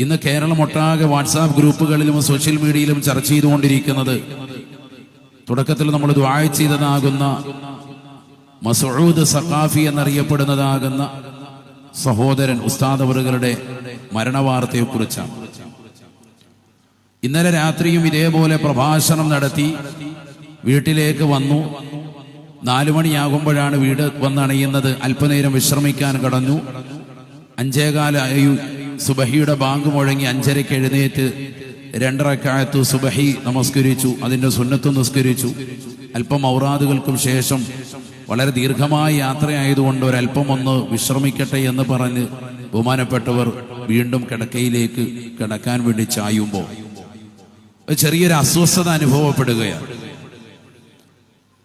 ഇന്ന് കേരളം ഒട്ടാകെ WhatsApp ഗ്രൂപ്പുകളിലും social മീഡിയയിലും ചർച്ച ചെയ്തുകൊണ്ടിരിക്കുന്നത്. തുടക്കത്തിൽ നമ്മൾ ദ്വായ ചെയ്തതാകുന്ന മസൂദ് സഖാഫി എന്നറിയപ്പെടുന്നതാകുന്ന സഹോദരൻ ഉസ്താദ് അവറുകളുടെ മരണവാർത്തയെക്കുറിച്ചാണ്. ഇന്നലെ രാത്രിയും ഇതേപോലെ പ്രഭാഷണം നടത്തി വീട്ടിലേക്ക് വന്നു. നാലു മണിയാകുമ്പോഴാണ് വീട് വന്നണയുന്നത്. അല്പനേരം വിശ്രമിക്കാൻ കടന്നു. അഞ്ചേകാലായു സുബഹിയുടെ ബാങ്ക് മുഴങ്ങി അഞ്ചരയ്ക്ക് എഴുന്നേറ്റ് രണ്ടരക്കാലത്ത് സുബഹി നമസ്കരിച്ചു അതിന്റെ സുന്നത്തും നിസ്കരിച്ചു. അല്പം ഔറാദുകൾക്കും ശേഷം വളരെ ദീർഘമായ യാത്രയായതുകൊണ്ട് ഒരല്പം ഒന്ന് വിശ്രമിക്കട്ടെ എന്ന് പറഞ്ഞ് ബഹുമാനപ്പെട്ടവർ വീണ്ടും കിടക്കയിലേക്ക് കിടക്കാൻ വേണ്ടി ചായുമ്പോൾ ചെറിയൊരു അസ്വസ്ഥത അനുഭവപ്പെടുകയാണ്.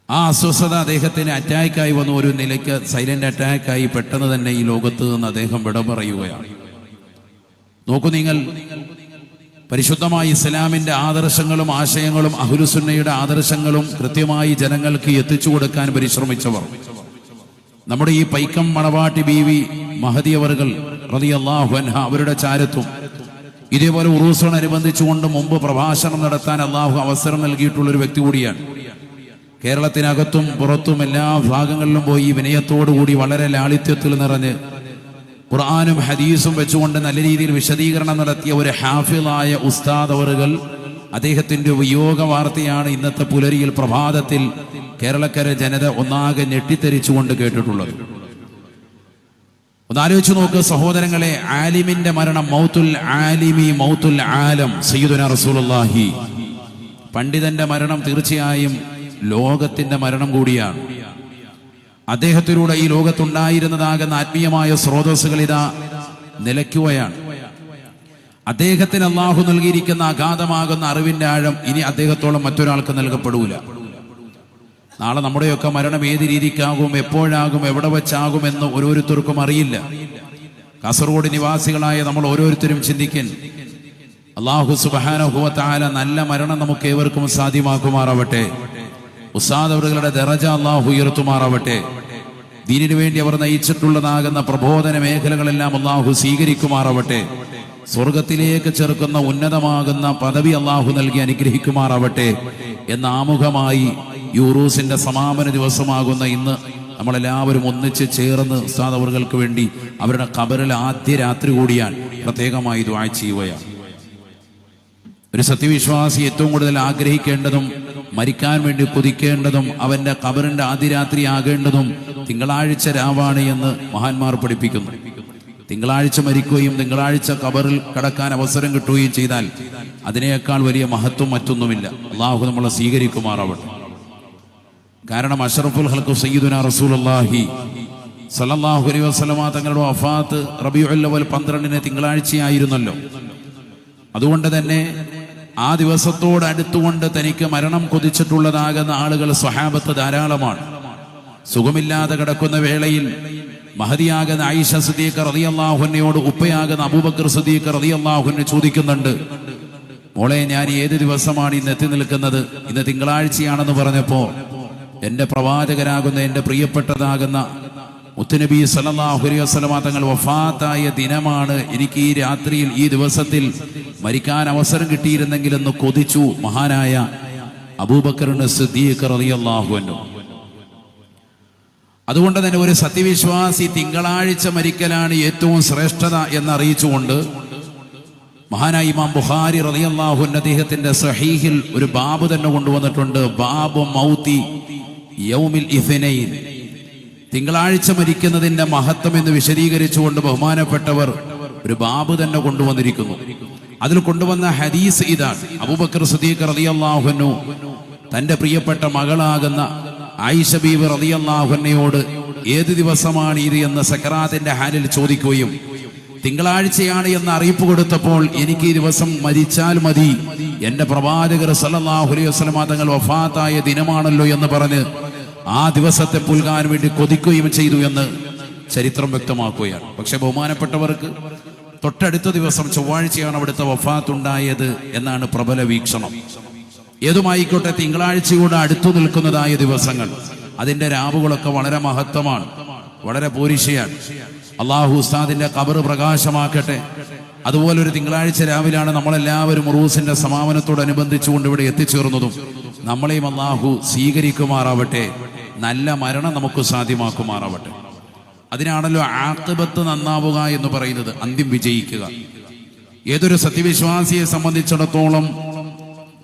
ആ അസ്വസ്ഥത അദ്ദേഹത്തിന് അറ്റാക്കായി വന്ന ഒരു നിലയ്ക്ക് സൈലന്റ് അറ്റാക്കായി പെട്ടെന്ന് തന്നെ ഈ ലോകത്ത് നിന്ന് അദ്ദേഹം വിട പറയുകയാണ്. നോക്കൂ നിങ്ങൾ. പരിശുദ്ധമായ ഇസ്ലാമിന്റെ ആദർശങ്ങളും ആശയങ്ങളും അഹുലുസുന്നയുടെ ആദർശങ്ങളും കൃത്യമായി ജനങ്ങൾക്ക് എത്തിച്ചു കൊടുക്കാൻ പരിശ്രമിച്ചവർ. നമ്മുടെ ഈ പൈക്കം മണവാട്ടി ബീവി റളിയല്ലാഹു അൻഹ അവരുടെ ചാരത്വം ഇതേപോലെ ഉറൂസോടനുബന്ധിച്ചുകൊണ്ട് മുമ്പ് പ്രഭാഷണം നടത്താൻ അള്ളാഹു അവസരം നൽകിയിട്ടുള്ള ഒരു വ്യക്തി കൂടിയാണ്. കേരളത്തിനകത്തും പുറത്തും എല്ലാ ഭാഗങ്ങളിലും പോയി വിനയത്തോടുകൂടി വളരെ ലാളിത്യത്തിൽ നിറഞ്ഞ് ഖുർആാനും ഹദീസും വെച്ചുകൊണ്ട് നല്ല രീതിയിൽ വിശദീകരണം നടത്തിയ ഒരു ഹാഫിളായ ഉസ്താദ് അവറുകൾ അദ്ദേഹത്തിന്റെ വിയോഗ വാർത്തയാണ് ഇന്നത്തെ പുലരിയിൽ പ്രഭാതത്തിൽ കേരളക്കര ജനത ഒന്നാകെ ഞെട്ടിത്തെരിച്ചുകൊണ്ട് കേട്ടിട്ടുള്ളത്. ഒന്നാലോചിച്ച് നോക്ക് സഹോദരങ്ങളെ ആലിമിന്റെ മരണം മൗത്തുൽ ആലിമി മൗത്തുൽ ആലം സയ്യിദുന റസൂലുള്ളാഹി. പണ്ഡിതന്റെ മരണം തീർച്ചയായും ലോകത്തിന്റെ മരണം കൂടിയാണ്. അദ്ദേഹത്തിലൂടെ ഈ ലോകത്തുണ്ടായിരുന്നതാകുന്ന ആത്മീയമായ സ്രോതസ്സുകൾ ഇതാ നിലയ്ക്കുകയാണ്. അദ്ദേഹത്തിന് അള്ളാഹു നൽകിയിരിക്കുന്ന അഗാധമാകുന്ന അറിവിന്റെ ആഴം ഇനി അദ്ദേഹത്തോളം മറ്റൊരാൾക്ക് നൽകപ്പെടൂല. നാളെ നമ്മുടെയൊക്കെ മരണം ഏത് രീതിക്കാകും എപ്പോഴാകും എവിടെ വെച്ചാകും എന്ന് ഓരോരുത്തർക്കും അറിയില്ല. കാസർഗോഡ് നിവാസികളായ നമ്മൾ ഓരോരുത്തരും ചിന്തിക്കൻ അള്ളാഹു സുബാനഹുവത്തായ നല്ല മരണം നമുക്ക് ഏവർക്കും സാധ്യമാക്കുമാറാവട്ടെ. ഉസാദ് അവരുടെ ദറജ അള്ളാഹു ഉയർത്തുമാറാവട്ടെ. ദീനിനു വേണ്ടി അവർ നയിച്ചിട്ടുള്ളതാകുന്ന പ്രബോധന മേഖലകളെല്ലാം അള്ളാഹു സ്വീകരിക്കുമാറാവട്ടെ. സ്വർഗത്തിലേക്ക് ചേർക്കുന്ന ഉന്നതമാകുന്ന പദവി അള്ളാഹു നൽകി അനുഗ്രഹിക്കുമാറാവട്ടെ. എന്ന ആമുഖമായി യൂറൂസിന്റെ സമാപന ദിവസമാകുന്ന ഇന്ന് നമ്മളെല്ലാവരും ഒന്നിച്ച് ചേർന്ന് ഉസ്താദ് അവർക്ക് വേണ്ടി അവരുടെ കബറിൽ ആദ്യ രാത്രി കൂടിയാൽ പ്രത്യേകമായി ഇത് ചെയ്യുകയാണ്. ഒരു സത്യവിശ്വാസി ഏറ്റവും കൂടുതൽ ആഗ്രഹിക്കേണ്ടതും മരിക്കാൻ വേണ്ടി കൊതിക്കേണ്ടതും അവന്റെ കബറിന്റെ ആദിരാത്രി ആകേണ്ടതും തിങ്കളാഴ്ച രാവാണ് എന്ന് മഹാന്മാർ പഠിപ്പിക്കുന്നു. തിങ്കളാഴ്ച മരിക്കുകയും തിങ്കളാഴ്ച കബറിൽ കടക്കാൻ അവസരം കിട്ടുകയും ചെയ്താൽ അതിനേക്കാൾ വലിയ മഹത്വം മറ്റൊന്നുമില്ല. അള്ളാഹു നമ്മളെ സ്വീകരിക്കുമാറാവട്ടെ. കാരണം അഷറഫുൽ ഹൽക്കു സയ്യിദുന റസൂലുള്ളാഹി സലല്ലാഹു അലൈഹി വസല്ലമ തങ്ങളുടെ വഫാത്ത് റബീഉൽ അവൽ പന്ത്രണ്ടിന് തിങ്കളാഴ്ചയായിരുന്നല്ലോ. അതുകൊണ്ട് തന്നെ ആ ദിവസത്തോട് അടുത്തുകൊണ്ട് തനിക്ക് മരണം കൊതിച്ചിട്ടുള്ളതാകുന്ന ആളുകൾ സ്വഹാബത്ത് ധാരാളമാണ്. സുഖമില്ലാതെ കിടക്കുന്ന വേളയിൽ മഹതിയാകുന്ന ആയിഷ സുദീഖ് റതിയല്ലാഹുനയോട് ഉപ്പയാകുന്ന അബൂബക്കർ സുദീഖ് റളിയല്ലാഹുവിനെ ചോദിക്കുന്നുണ്ട് മോളെ ഞാൻ ഏത് ദിവസമാണ് ഇന്ന് എത്തി നിൽക്കുന്നത്? ഇന്ന് തിങ്കളാഴ്ചയാണെന്ന് പറഞ്ഞപ്പോ എന്റെ പ്രവാചകരാകുന്ന എന്റെ പ്രിയപ്പെട്ടതാകുന്ന മുത്തുനബി സല്ലല്ലാഹു അലൈഹി വസല്ലമ തങ്ങൾ വഫാത്തായ ദിനമാണ്. എനിക്ക് ഈ രാത്രിയിൽ ഈ ദിവസത്തിൽ മരിക്കാൻ അവസരം കിട്ടിയിരുന്നെങ്കിൽ എന്ന് കൊതിച്ചു മഹാനായ അബൂബക്കറിന് സിദ്ദീഖ് റളിയല്ലാഹു അൻഹു. അതുകൊണ്ട് തന്നെ ഒരു സത്യവിശ്വാസി തിങ്കളാഴ്ച മരിക്കലാണ് ഏറ്റവും ശ്രേഷ്ഠത എന്ന് അറിയിച്ചുകൊണ്ട് മഹാനായ ഇമാം ബുഖാരി റളിയല്ലാഹു അദ്ദേഹത്തിന്റെ സഹീഹിൽ ഒരു ബാബു തന്നെ കൊണ്ടുവന്നിട്ടുണ്ട്. ബാബു മൗത്തി യൗമിൽ ഇഫനൈൻ തിങ്കളാഴ്ച മരിക്കുന്നതിന്റെ മഹത്വം എന്ന് വിശദീകരിച്ചുകൊണ്ട് ബഹുമാനപ്പെട്ടവർ ഒരു ബാബു തന്നെ കൊണ്ടുവന്നിരിക്കുന്നു. അതിൽ കൊണ്ടുവന്ന ഹദീസ് ഇതാണ്. അബൂബക്കർ സുദീഖ് റതിയല്ലാഹുനു തന്റെ പ്രിയപ്പെട്ട മകളാകുന്ന ആയിഷ ബീബ് റളിയല്ലാഹുനയോട് ഏത് ദിവസമാണ് ഇത് എന്ന് സക്കറാത്തിന്റെ ഹാലിൽ ചോദിക്കുകയും തിങ്കളാഴ്ചയാണ് എന്ന് അറിയിപ്പ് കൊടുത്തപ്പോൾ എനിക്ക് ഈ ദിവസം മരിച്ചാൽ മതി. എന്റെ പ്രവാചകർ സല്ലല്ലാഹു അലൈഹി വസല്ലമ തങ്ങൾ വഫാത്തായ ദിനമാണല്ലോ എന്ന് പറഞ്ഞ് ആ ദിവസത്തെ പുൽകാൻ വേണ്ടി കൊതിക്കുകയും ചെയ്തു എന്ന് ചരിത്രം വ്യക്തമാക്കുകയാണ്. പക്ഷെ ബഹുമാനപ്പെട്ടവർക്ക് തൊട്ടടുത്ത ദിവസം ചൊവ്വാഴ്ചയാണ് അവിടുത്തെ വഫാത്തുണ്ടായത് എന്നാണ് പ്രബല വീക്ഷണം. ഏതുമായിക്കോട്ടെ തിങ്കളാഴ്ചയോട് അടുത്തു നിൽക്കുന്നതായ ദിവസങ്ങൾ. അതിന്റെ രാവുകളൊക്കെ വളരെ മഹത്വമാണ് വളരെ പോരിശയാണ്. അള്ളാഹു ഉസ്താദിന്റെ കബറ് പ്രകാശമാക്കട്ടെ. അതുപോലെ ഒരു തിങ്കളാഴ്ച രാവിലെയാണ് നമ്മളെല്ലാവരും ഉറൂസിന്റെ സമാപനത്തോടനുബന്ധിച്ചുകൊണ്ട് ഇവിടെ എത്തിച്ചേർന്നതും നമ്മളെയും അള്ളാഹു സ്വീകരിക്കുമാറാവട്ടെ നല്ല മരണം നമുക്ക് സാധ്യമാക്കുമാറാവട്ടെ. അതിനാണല്ലോ ആക്ബത്ത് നന്നാവുക എന്ന് പറയുന്നത്. അന്ത്യം വിജയിക്കുക. ഏതൊരു സത്യവിശ്വാസിയെ സംബന്ധിച്ചിടത്തോളം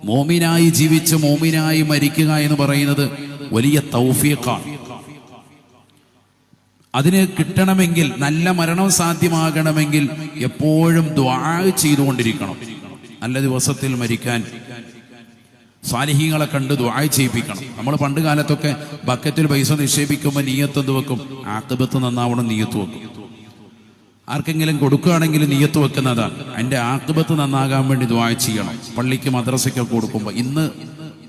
മോമിനായി ജീവിച്ച് മോമിനായി മരിക്കുക എന്ന് പറയുന്നത് വലിയ തൗഫീഖാണ്. അതിന് കിട്ടണമെങ്കിൽ നല്ല മരണം സാധ്യമാകണമെങ്കിൽ എപ്പോഴും ദ്വാ ചെയ്തുകൊണ്ടിരിക്കണം. നല്ല ദിവസത്തിൽ മരിക്കാൻ സാലിഹീങ്ങളെ കണ്ട് ദ്വായ ചെയ്യിപ്പിക്കണം. നമ്മൾ പണ്ട് കാലത്തൊക്കെ ബക്കറ്റിൽ പൈസ നിക്ഷേപിക്കുമ്പോൾ നീയത്ത് എന്ത് വെക്കും? ആക്കബത്ത് നന്നാവണം നീയത്ത് വെക്കും. ആർക്കെങ്കിലും കൊടുക്കുകയാണെങ്കിൽ നീയത്ത് വെക്കുന്നതാണ് അതിന്റെ ആക്കബത്ത് നന്നാകാൻ വേണ്ടി ദ്വായ ചെയ്യണം. പള്ളിക്ക് മദ്രസയ്ക്കൊക്കെ കൊടുക്കുമ്പോൾ ഇന്ന്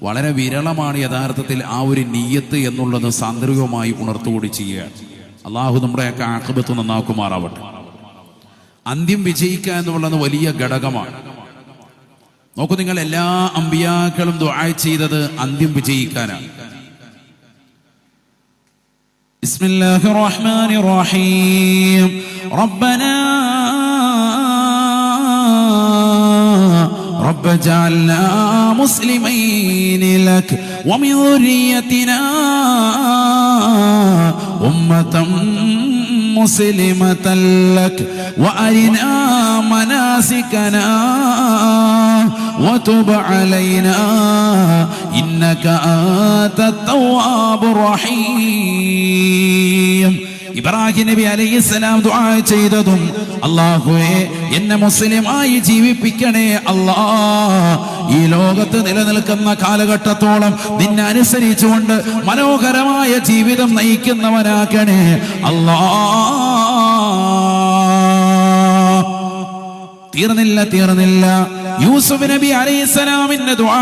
വളരെ വിരളമാണ് യഥാർത്ഥത്തിൽ ആ ഒരു നീയത്ത് എന്നുള്ളത് സാന്ദർഭികമായി ഉണർത്തുകൂടി ചെയ്യുകയാണ് അള്ളാഹു നമ്മുടെയൊക്കെ ആക്കബത്ത് നന്നാക്കുമാറാവട്ടെ. അന്ത്യം വിജയിക്കുക എന്നുള്ളത് വലിയ ഘടകമാണ്. നോക്കൂ നിങ്ങൾ എല്ലാ അമ്പിയാക്കളും ദുആ ചെയ്തത് അന്ത്യം വിജയിക്കാനാണ് بسم الله الرحمن الرحيم ربنا رب اجعلنا مسلمين لك ومن ذريتنا أمة مسلمة لك وأرنا مناسكنا وتب علينا إنك أنت التواب الرحيم ഇബ്രാഹിം നബി അലൈഹിസ്സലാം ദുആ ചെയ്തതും അള്ളാഹുവെ എന്നെ മുസ്ലിമായി ജീവിപ്പിക്കണേ അല്ലാ ഈ ലോകത്ത് നിലനിൽക്കുന്ന കാലഘട്ടത്തോളം നിന്നെ അനുസരിച്ചുകൊണ്ട് മനോഹരമായ ജീവിതം നയിക്കുന്നവനാക്കണേ അല്ലാ തീർന്നില്ല തീർന്നില്ല യൂസുഫ് നബി അലൈഹിസ്സലാമിന്റെ ദുആ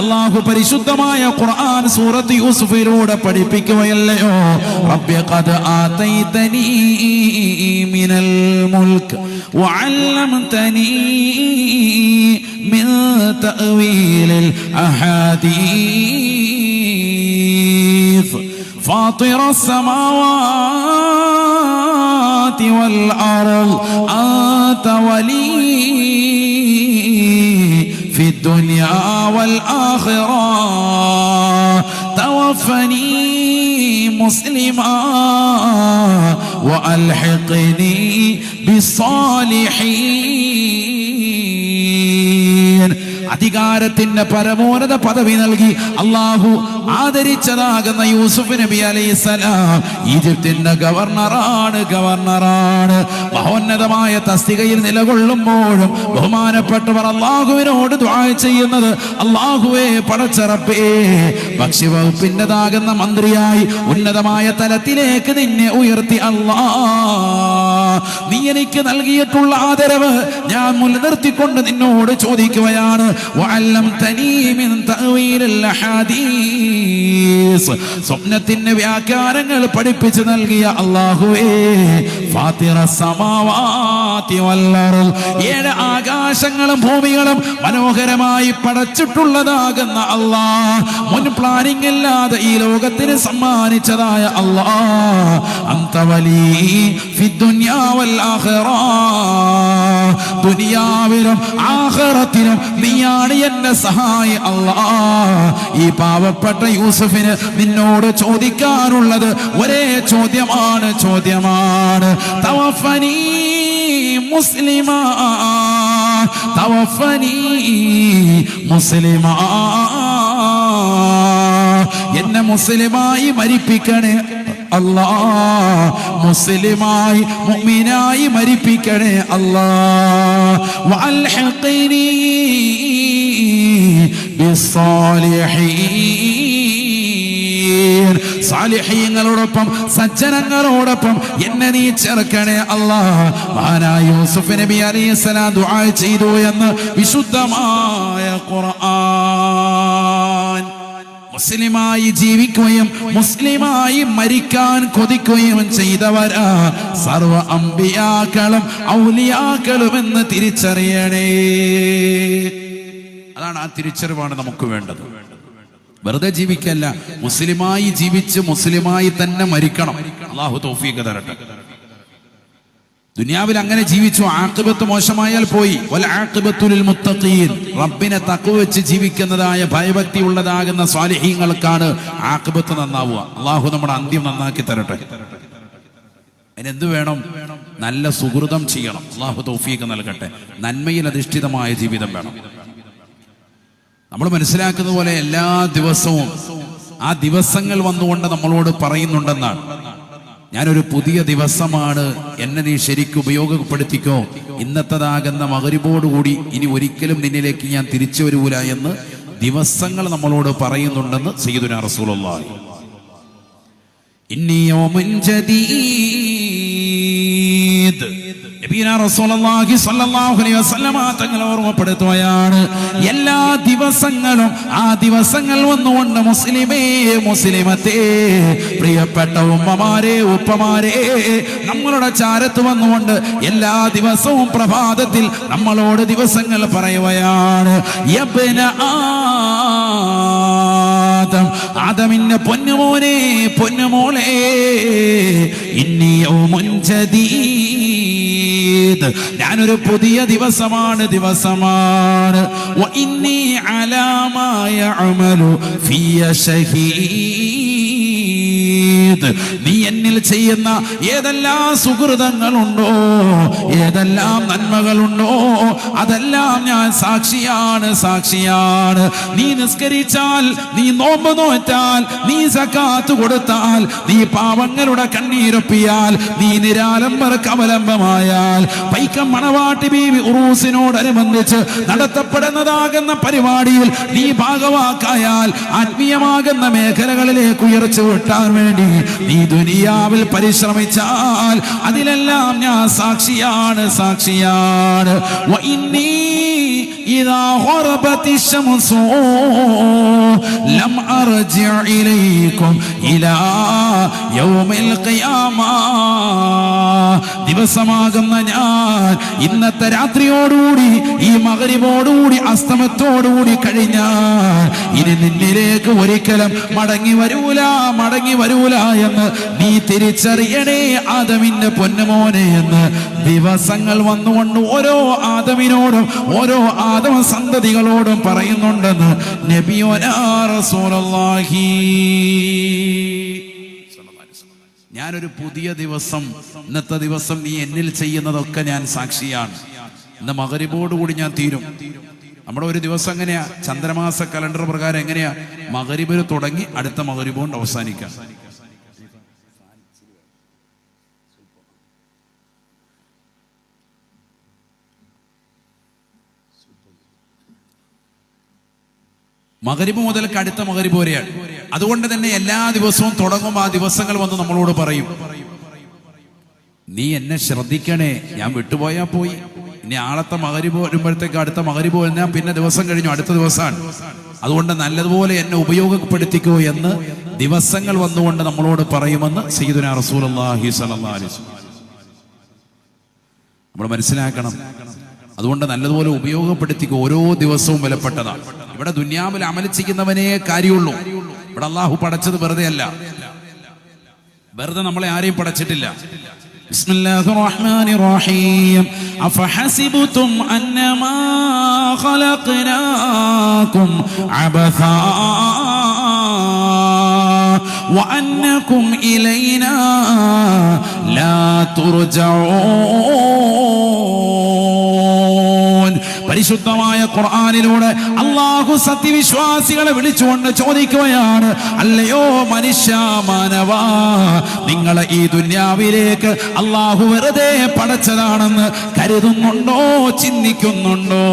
അല്ലാഹു പരിശുദ്ധമായ ഖുർആൻ സൂറത്ത് യൂസുഫിലൂടെ പഠിപ്പിക്കുകയല്ലയോ റബ്ബി ഖദ് ആതൈതനി മിനൽ മുൽക്ക് വഅല്ലംതനി മിൻ തഅവീലിൽ അഹാദീസ് فاطر السماوات والأرض ولي في الدنيا والآخرة. توفني مسلما وألحقني بالصالحين. അധികാരത്തിന്റെ പരമോന്നത പദവി നൽകി അള്ളാഹു ആദരിച്ചതാകുന്ന യൂസുഫ് നബി അലൈഹി സലാം ഈജിപ്തിന്റെ ഗവർണറാണ് ഗവർണറാണ്. മഹോന്നതമായ തസ്തികയിൽ നിലകൊള്ളുമ്പോഴും ബഹുമാനപ്പെട്ടവർ അള്ളാഹുവിനോട് ചെയ്യുന്നത് അള്ളാഹുവേ പടച്ചറപ്പേ. ഭക്ഷ്യവകുപ്പിന്റെതാകുന്ന മന്ത്രിയായി ഉന്നതമായ തലത്തിലേക്ക് നിന്നെ ഉയർത്തി അള്ളാ. നീ എനിക്ക് നൽകിയിട്ടുള്ള ആദരവ് ഞാൻ മുൻനിർത്തിക്കൊണ്ട് നിന്നോട് ചോദിക്കുകയാണ്. സ്വപ്നത്തിന്റെ വ്യാഖ്യാനങ്ങൾ പഠിപ്പിച്ചു നൽകിയ അർൾ ഏഴ് ആകാശങ്ങളും ഭൂമികളും മനോഹരമായി പടച്ചിട്ടുള്ളതാകുന്ന അള്ളാ മുൻ പ്ലാനിംഗ് ഇല്ലാതെ ഈ ലോകത്തിന് സമ്മാനിച്ചതായ അള്ളാ ദുനിയാവിലും വലി ഫി ദുനിയാ നീയാണ് എന്റെ സഹായി അള്ളാ. ഈ പാവപ്പെട്ട യൂസഫിന് നിന്നോട് ചോദിക്കാനുള്ളത് ഒരേ ചോദ്യമാണ് ചോദ്യമാണ്. തവഫനി മുസ്ലിമാ തവഫനി മുസ്ലിമാ. എന്നെ മുസ്ലിമായി മരിപ്പിക്കണേ. അല്ലാ മുസ്ലിമായി മുഅ്മിനായി മരിപ്പിക്കണേ അല്ലാ. വഅൽഹിഖ്നി ബിസ്സാലിഹീൻ. സാലിഹീങ്ങളോടൊപ്പം സജ്ജനങ്ങളോടൊപ്പം എന്നെ നീ ചേർക്കണേ അല്ലാ. മഹാനായ യൂസുഫ് നബി അലൈഹിസ്സലാം ദുആ ചെയ്തു എന്ന് വിശുദ്ധമായ ഖുർആൻ മുസ്ലിമായി ജീവിക്കുകയും മുസ്ലിമായി മരിക്കാൻ കൊതിക്കുകയും ചെയ്തവരാ സർവ അമ്പിയാക്കളും ഔലിയാക്കളും എന്ന് തിരിച്ചറിയണേ. അതാണ് ആ തിരിച്ചറിവാണ് നമുക്ക് വേണ്ടത്. വെറുതെ ജീവിക്കല്ല മുസ്ലിമായി ജീവിച്ച് മുസ്ലിമായി തന്നെ മരിക്കണം. അള്ളാഹു തൗഫീഖ് തരട്ടെ. ദുനിയാവിൽ അങ്ങനെ ജീവിച്ചു. ആക്കിബത്ത് മോശമായാൽ പോയി. വൽ മുത്തീൻ റബ്ബിനെ തഖ്വ വെച്ച് ജീവിക്കുന്നതായ ഭയഭക്തി ഉള്ളതാകുന്ന സ്വാലിഹീങ്ങൾക്കാണ് ആക്കിബത്ത് നന്നാവുക. അള്ളാഹു നമ്മുടെ അന്ത്യം നന്നാക്കി തരട്ടെ. അതിനെന്ത് വേണം? നല്ല സുഹൃതം ചെയ്യണം. അള്ളാഹു തൗഫീഖ് നൽകട്ടെ. നന്മയിൽ അധിഷ്ഠിതമായ ജീവിതം വേണം. നമ്മൾ മനസ്സിലാക്കുന്ന പോലെ എല്ലാ ദിവസവും ആ ദിവസങ്ങൾ വന്നുകൊണ്ട് നമ്മളോട് പറയുന്നുണ്ടെന്നാണ്. ഞാനൊരു പുതിയ ദിവസമാണ് എന്നെ നീ ശരിക്കും ഉപയോഗപ്പെടുത്തിക്കോ. ഇന്നത്തതാകുന്ന മകരിബോടുകൂടി ഇനി ഒരിക്കലും നിന്നിലേക്ക് ഞാൻ തിരിച്ചു വരൂല എന്ന് ദിവസങ്ങൾ നമ്മളോട് പറയുന്നുണ്ടെന്ന് സയ്യിദുന റസൂലുള്ളാഹി. ഇന്നി യൗമുൻ തങ്ങൾ ഓർമ്മപ്പെടുത്തുകയാണ്. എല്ലാ ദിവസങ്ങളും ആ ദിവസങ്ങൾ വന്നുകൊണ്ട് മുസ്ലിമേ മുസ്ലിമത്തേ പ്രിയപ്പെട്ട ഉമ്മമാരെ ഉപ്പമാരെ നമ്മളുടെ ചാരത്ത് വന്നുകൊണ്ട് എല്ലാ ദിവസവും പ്രഭാതത്തിൽ നമ്മളോട് ദിവസങ്ങൾ പറയുകയാണ്. ആദം പൊന്നുമോനെ പൊന്നുമോളെ ഇന്നിയോ യൗമുൻ ജദീദ് ഞാനൊരു പുതിയ ദിവസമാണ് ദിവസമാണ്. വഇന്നി അലാമായ യഅമലു ഫിയ ഷഹീദ് നീ എന്നിൽ ചെയ്യുന്ന ഏതെല്ലാം സുഹൃതങ്ങളുണ്ടോ? ഏതെല്ലാം നന്മകളുണ്ടോ? അതെല്ലാം ഞാൻ സാക്ഷിയാണ് സാക്ഷിയാണ്. നീ നിസ്കരിച്ചാൽ നീ നോമ്പ് നോറ്റാൽ നീ സക്കാത്ത് കൊടുത്താൽ നീ പാവങ്ങളുടെ കണ്ണീരൊപ്പിയാൽ നീ നിരാലംബർ കവലംബമായാൽ പൈക്കം മണവാട്ടി ബീവി ഉറൂസിനോടനുബന്ധിച്ച് നടത്തപ്പെടുന്നതാകുന്ന പരിപാടിയിൽ നീ ഭാഗവാക്കായാൽ ആത്മീയമാകുന്ന മേഖലകളിലേക്ക് ഉയർച്ച വിട്ടാൻ വേണ്ടി നീ ദുനിയാവിൽ പരിശ്രമിച്ചാൽ അതിലെല്ലാം ഞാൻ സാക്ഷിയാണ് സാക്ഷിയാണ്. ദിവസമാകുന്ന ഞാൻ ഇന്നത്തെ രാത്രിയോടുകൂടി ഈ മകരിവോടുകൂടി അസ്തമത്തോടുകൂടി കഴിഞ്ഞാൽ ഇനി നിന്നിലേക്ക് ഒരിക്കലും മടങ്ങി വരൂല മടങ്ങി വരൂല എന്ന് നീ തിരിച്ചറിയണേ ആദമിന്റെ പൊന്നുമോനെ എന്ന്. ദിവസങ്ങൾ വന്നുകൊണ്ട് ഓരോ ആദമിനോടും ഓരോ ആദമ സന്തതികളോടും പറയുന്നുണ്ടെന്ന് നബിയോനാ റസൂലുള്ളാഹി. ഞാനൊരു പുതിയ ദിവസം ഇന്നത്തെ ദിവസം നീ എന്നിൽ ചെയ്യുന്നതൊക്കെ ഞാൻ സാക്ഷിയാണ്. ഇന്ന് മകരിബോടുകൂടി ഞാൻ തീരും. നമ്മുടെ ഒരു ദിവസം എങ്ങനെയാ? ചന്ദ്രമാസ കലണ്ടർ പ്രകാരം എങ്ങനെയാ? മകരിബിന് തുടങ്ങി അടുത്ത മകരിബോണ്ട് അവസാനിക്കാം. മകരിബ് മുതൽ അടുത്ത മകരിബ് വരെയാണ്. അതുകൊണ്ട് തന്നെ എല്ലാ ദിവസവും തുടങ്ങും ആ ദിവസങ്ങൾ വന്ന് നമ്മളോട് പറയും. നീ എന്നെ ശ്രദ്ധിക്കണേ ഞാൻ വിട്ടുപോയാ പോയി. ഇനി ആളത്തെ മകരിബ് വരുമ്പോഴത്തേക്ക് അടുത്ത മകരിബ് കഴിഞ്ഞാൽ പിന്നെ ദിവസം കഴിഞ്ഞു അടുത്ത ദിവസമാണ്. അതുകൊണ്ട് നല്ലതുപോലെ എന്നെ ഉപയോഗപ്പെടുത്തിക്കോ എന്ന് ദിവസങ്ങൾ വന്നുകൊണ്ട് നമ്മളോട് പറയുമെന്ന് അലൈഹി വസല്ലം നമ്മൾ മനസ്സിലാക്കണം. അതുകൊണ്ട് നല്ലതുപോലെ ഉപയോഗപ്പെടുത്തിക്കോ ഓരോ ദിവസവും വിലപ്പെട്ടതാണ്. ഇവിടെ ദുന്യാവിൽ അമൽ ചെയ്യുന്നവനേ കാര്യമുള്ളൂ ഇവിടെ അള്ളാഹു പടച്ചത് വെറുതെ അല്ല വെറുതെ നമ്മളെ ആരെയും പടച്ചിട്ടില്ല بسم الله الرحمن الرحيم أفحسبتم أنما خلقناكم عبثا وأنكم إلينا لا ترجعون പരിശുദ്ധമായ ഖുർആാനിലൂടെ അള്ളാഹു സത്യവിശ്വാസികളെ വിളിച്ചുകൊണ്ട് ചോദിക്കുകയാണ് അല്ലയോ മനുഷ്യ മാനവ നിങ്ങളെ ഈ ദുന്യാവിലേക്ക് അള്ളാഹു വെറുതെ പടച്ചതാണെന്ന് കരുതുന്നുണ്ടോ ചിന്തിക്കുന്നുണ്ടോ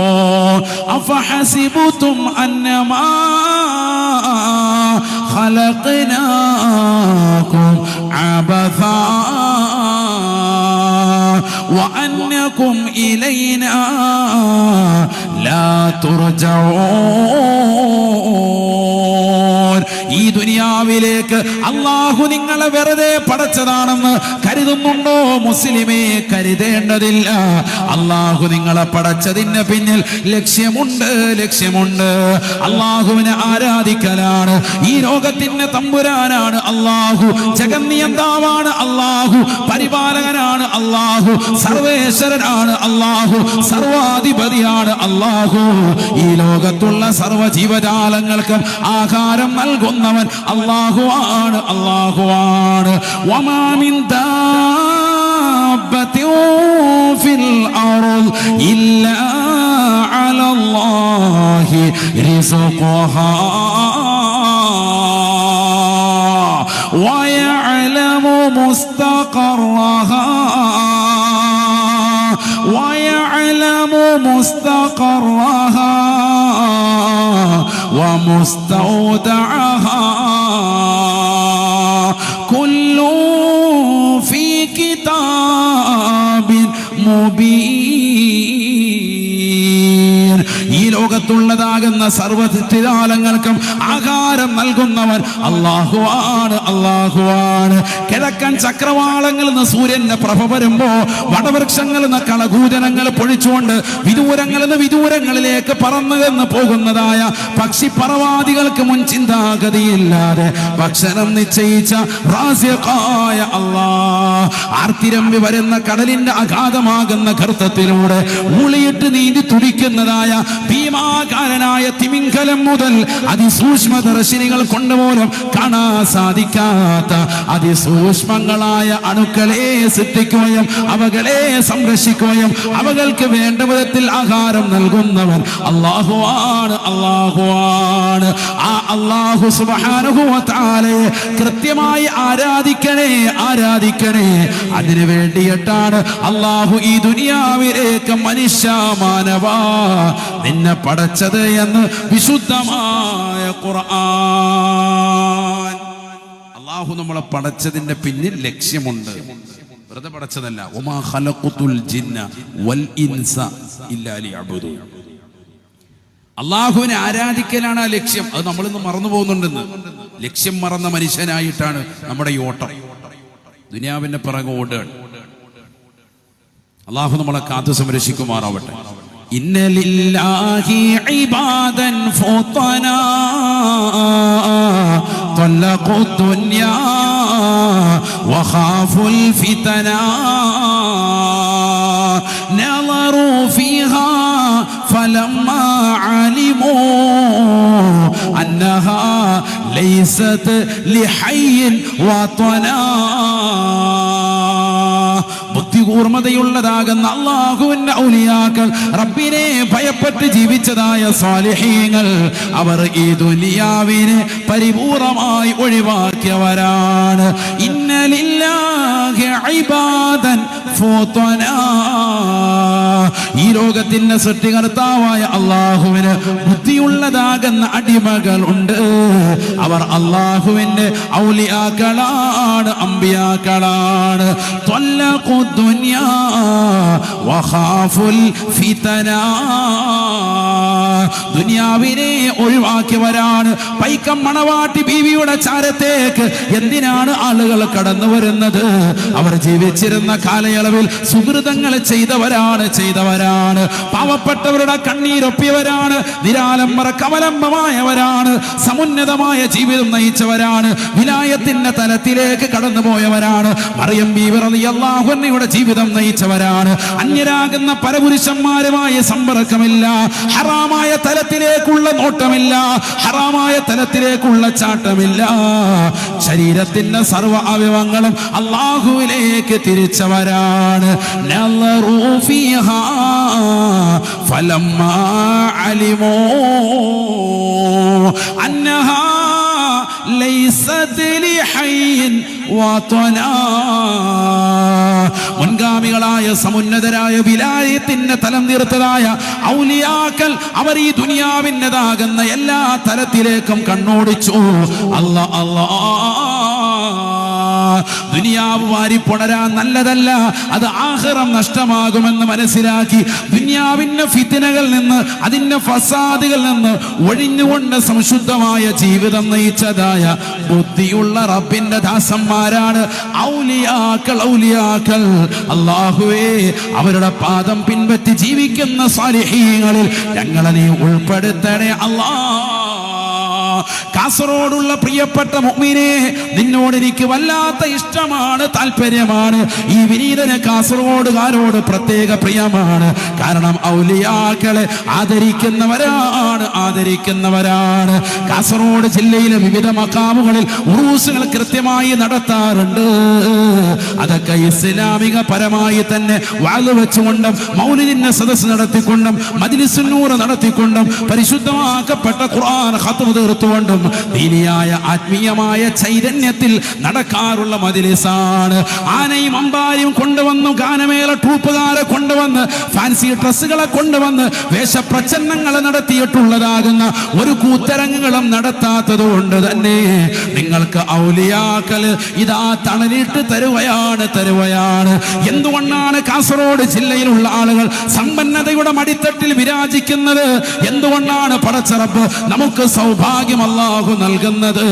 അഫഹസിബുത്തും അന്നമാ خلقناكم عبثا وأنكم إلينا لا ترجعون. ദുനിയാവിലേക്ക് അള്ളാഹു നിങ്ങളെ വെറുതെ പടച്ചതാണെന്ന് കരുതുന്നുണ്ടോ മുസ്ലിമേ? കരുതേണ്ടതില്ല. അള്ളാഹു നിങ്ങളെ പടച്ചതിന് പിന്നിൽ ലക്ഷ്യമുണ്ട് ലക്ഷ്യമുണ്ട്. അള്ളാഹുവിനെ ആരാധിക്കലാണ് ഈ രോഗത്തിന് തമ്പുരാനാണ് അള്ളാഹു ജഗന്നിയന്താവാണ് അള്ളാഹു പരിപാലകനാണ് അള്ളാഹു സർവേശ്വരനാണ് അള്ളാഹു സർവാധിപതിയാണ് അള്ളാഹു ഈ ലോകത്തുള്ള സർവ ജീവജാലങ്ങൾക്കും ആഹാരം നൽകുന്നവൻ അള്ളാഹു ആണ് അള്ളാഹു ആണ് വമാമിൻ دابة في الأرض إلا على الله رزقها ويعلم مستقرها ويعلم مستقرها ومستودعها ലോകത്തുള്ളതാകുന്ന സർവചിതാലങ്ങൾക്കും ആഹാരം നൽകുന്നവൻ അള്ളാഹുവാണ് അള്ളാഹുവാണ് കിഴക്കൻ ചക്രവാളങ്ങളിൽ നിന്ന് സൂര്യന്റെ പ്രഭ വരുമ്പോ വടവൃക്ഷങ്ങളിൽ നിന്ന് കളകൂജനങ്ങൾ പൊഴിച്ചുകൊണ്ട് വിദൂരങ്ങളിൽ നിന്ന് വിദൂരങ്ങളിലേക്ക് പറന്നു എന്ന് പോകുന്നതായ പക്ഷിപ്പറവാദികൾക്ക് മുൻ ചിന്താഗതിയില്ലാതെ ഭക്ഷണം നിശ്ചയിച്ച റാസ്യക്കായ അള്ളാ ആർത്തിരമ്പി വരുന്ന കടലിന്റെ അഗാധമാകുന്ന ഗർത്തത്തിലൂടെ മൂളിയിട്ട് നീന്തി തുടിക്കുന്നതായ ഭീമാകാരനായ തിമിംഗലം മുതൽ അതിസൂക്ഷ്മ ദർശിനികൾ കൊണ്ടുപോലും കാണാൻ സാധിക്കാത്ത അതിസൂക്ഷ്മങ്ങളായ അണുക്കളെ സൃഷ്ടിക്കുകയും അവകളെ സംരക്ഷിക്കുകയും അവകൾക്ക് വേണ്ട വിധത്തിൽ ആഹാരം നൽകുന്നവൻ അള്ളാഹുവാണ് അള്ളാഹുവാണ് ആ അള്ളാഹു സുബാനുഭവത്താലേ കൃത്യമായി ആരാധിക്കണേ ആരാധിക്കണേ. അതിനു വേണ്ടിയിട്ടാണ് അള്ളാഹു ഈ ദുനിയാവിലേക്ക് മനുഷ്യ മാനവാ നിന്നെ പടച്ചത് എന്ന് വിശുദ്ധമായ ഖുർആൻ. അള്ളാഹു നമ്മളെ പടച്ചതിന്റെ പിന്നിൽ ലക്ഷ്യമുണ്ട്. വെറുതെ പടച്ചതല്ല. ഒമാ ഖലഖുതുൽ ജിന്ന വൽ ഇൻസ ഇല്ലാലി അബുദു അള്ളാഹുവിനെ ആരാധിക്കലാണ് ആ ലക്ഷ്യം. അത് നമ്മളിന്ന് മറന്നു പോകുന്നുണ്ടെന്ന്. ലക്ഷ്യം മറന്ന മനുഷ്യനായിട്ടാണ് നമ്മുടെ ഈ ഓട്ടം. ദുനിയാവിന്റെ പിറകെ ഓടുകയാണ്. അള്ളാഹു നമ്മളെ കാത്തു സംരക്ഷിക്കുമാറാവട്ടെ. إن لله عبادا فطنا طلقوا الدنيا وخافوا الفتنا نظروا فيها فلما علموا أنها ليست لحي وطنا ബുദ്ധികൂർമ്മതയുള്ളതാകുന്ന അള്ളാഹുവിന്റെ ഔലിയാക്കൾ റബ്ബിനെ ഭയപ്പെട്ട് ജീവിച്ചതായ സ്വാലിഹീങ്ങൾ അവർ ഈ ദുനിയാവിനെ പരിപൂർണമായി ഒഴിവാക്കിയവരാണ് ഇന്നലില്ലാഹി ഇബാദൻ. ഈ ലോകത്തിന്റെ സൃഷ്ടികർത്താവായ അള്ളാഹുവിന് ബുദ്ധിയുള്ളതാകുന്ന അടിമകൾ ഉണ്ട് അവർ അള്ളാഹുവിന്റെ ഔലിയാക്കളാണ് അമ്പിയാക്കളാണ്. ദുനിയാവിനെ ഒഴിവാക്കിയവരാണ്. പൈക്കം മണവാട്ടി ബീവിയുടെ ചാരത്തേക്ക് എന്തിനാണ് ആളുകൾ കടന്നു വരുന്നത് അവർ ജീവിച്ചിരുന്ന കാലയളവിൽ സുഹൃതങ്ങൾ ചെയ്തവരാണ് ചെയ്തവരാണ്. പാവപ്പെട്ടവരുടെ കണ്ണീരൊപ്പിയവരാണ് നിരാലംബര കവലംബമായവരാണ്. സമുന്നതമായ ജീവിതം നയിച്ചവരാണ്. വിലായത്തിന്റെ തലത്തിലേക്ക് കടന്നുപോയവരാണ്. മറിയം ബീവറിയാഹുന്നയുടെ ജീവിതം നയിച്ചവരാണ്. അന്യരാകുന്ന പരപുരുഷന്മാരുമായ സമ്പർക്കമില്ല. ഹറാമായ തലത്തിലേക്കുള്ള നോട്ടമില്ല. ഹറാമായ തലത്തിലേക്കുള്ള ചാട്ടമില്ല. ശരീരത്തിന്റെ സർവ അവയവങ്ങളും അള്ളാഹുവിലേക്ക് തിരിച്ചവരാണ് ഫലമ്മാ അലിമോ അന്നഹാ. മുൻഗാമികളായ സമുന്നതരായ വിലായത്തിന്റെ തലം തീർത്തതായ ഔലിയാക്കൽ അവർ ഈ ദുനിയാവിന്റെതാകുന്ന എല്ലാ തലത്തിലേക്കും കണ്ണോടിച്ചു അല്ല അല്ലാ ദുനിയാവ് വാരി പുണരാൻ നല്ലതല്ല. അത് ആഹ്റം നഷ്ടമാകുമെന്ന് മനസ്സിലാക്കി ദുനിയാവിന്റെ ഫിത്തിനകൾ നിന്ന് അതിന്റെ ഫസാദുകൾ നിന്ന് ഒഴിഞ്ഞുകൊണ്ട് സംശുദ്ധമായ ജീവിതം നയിച്ചതായ ബുദ്ധിയുള്ള റബ്ബിന്റെ ദാസന്മാരാണ് ഔലിയാക്കൾ ഔലിയാക്കൾ. അള്ളാഹുവേ അവരുടെ പാദം പിൻപറ്റി ജീവിക്കുന്ന സാലിഹീങ്ങളിൽ ഞങ്ങളെ നീ ഉൾപ്പെടുത്തണേ അല്ലാ. കാസർഗോഡുള്ള പ്രിയപ്പെട്ട മുഅ്മിനെ നിന്നോട് എനിക്ക് വല്ലാത്ത ഇഷ്ടമാണ് താല്പര്യമാണ് ഈ വിനീതന് കാസർഗോഡുകാരോട് പ്രത്യേക പ്രിയമാണ്. കാരണം ഔലിയാക്കളെ ആദരിക്കുന്നവരാണ് ആദരിക്കുന്നവരാണ്. കാസർഗോഡ് ജില്ലയിലെ വിവിധ മക്കാമുകളിൽ ഉറൂസുകൾ കൃത്യമായി നടത്താറുണ്ട്. അതൊക്കെ ഇസ്ലാമിക പരമായി തന്നെ വാഴ് വെച്ചുകൊണ്ടും മൗലിദിന്റെ സദസ്സ് നടത്തിക്കൊണ്ടും മജിലിസുന്നൂറ് നടത്തിക്കൊണ്ടും പരിശുദ്ധമാക്കപ്പെട്ട ഖുർആൻ ഹത്തു തീർത്തുകൊണ്ടും ദീനിയായ ആത്മീയമായ ചൈതന്യത്തിൽ നടക്കാറുള്ള മതിലിസാണ് ആനയും അമ്പാരിയും കൊണ്ടുവന്നു ഗാനമേള ട്രൂപ്പുകാരെ കൊണ്ടുവന്ന് ഫാൻസി ഡ്രസ്സുകളെ കൊണ്ടുവന്ന് വേഷപ്രച്ഛന്നങ്ങൾ നടത്തിയിട്ടുള്ളതാകുന്ന ഒരു കൂത്തരങ്ങുകളും നടത്താത്തത് കൊണ്ട് തന്നെ നിങ്ങൾക്ക് ഔലിയാക്കൽ ഇതാ തണലിട്ട് തരുവയാണ് തരുവയാണ്. എന്തുകൊണ്ടാണ് കാസർഗോഡ് ജില്ലയിലുള്ള ആളുകൾ സമ്പന്നതയുടെ മടിത്തട്ടിൽ വിരാജിക്കുന്നത്? എന്തുകൊണ്ടാണ് പടച്ചറപ്പ് നമുക്ക് സൗഭാഗ്യം അല്ലാഹു നൽകുന്നത്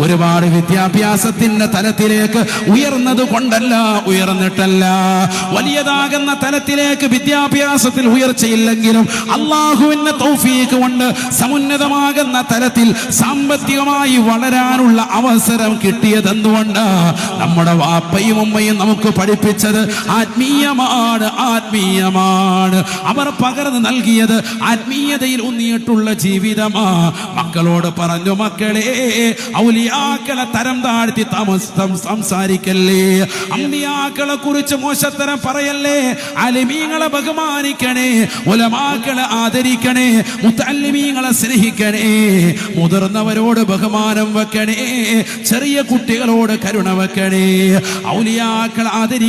ഒരുപാട് വിദ്യാഭ്യാസത്തിന്റെ തലത്തിലേക്ക് ഉയർന്നത് കൊണ്ടല്ല ഉയർന്നിട്ടല്ല. വലിയതാകുന്ന തലത്തിലേക്ക് വിദ്യാഭ്യാസത്തിൽ ഉയർച്ചയില്ലെങ്കിലും അള്ളാഹുവിന്റെ തൗഫീക്ക് കൊണ്ട് സമുന്നതമാകുന്ന തലത്തിൽ സാമ്പത്തികമായി വളരാനുള്ള അവസരം കിട്ടിയത് എന്തുകൊണ്ട് നമ്മുടെ വാപ്പയും ഉമ്മയും നമുക്ക് പഠിപ്പിച്ചത് ആത്മീയമാണ് ആത്മീയമാണ്. അവർ പകർന്നു നൽകിയത് ആത്മീയതയിൽ ഊന്നിയിട്ടുള്ള ജീവിതമാ. മക്കളോട് പറഞ്ഞു മക്കളെ ഔലിയാക്കളെ തരം താഴ്ത്തി താമസം സംസാരിക്കല്ലേ? അമ്മിയാക്കളെ കുറിച്ച് മോശത്തരം പറയല്ലേ? അലിമീങ്ങളെ ബഹുമാനിക്കണേ ഉലമാക്കളെ ആദരിക്കണേ മുത്തല്ലിമീങ്ങളെ സ്നേഹിക്കണേ മുതിർന്നവരോട് ബഹുമാനം വെക്കണേ ചെറിയ കുട്ടികളോട് കരുണ വെക്കണേ ഔലിയാക്കളെ ആദരി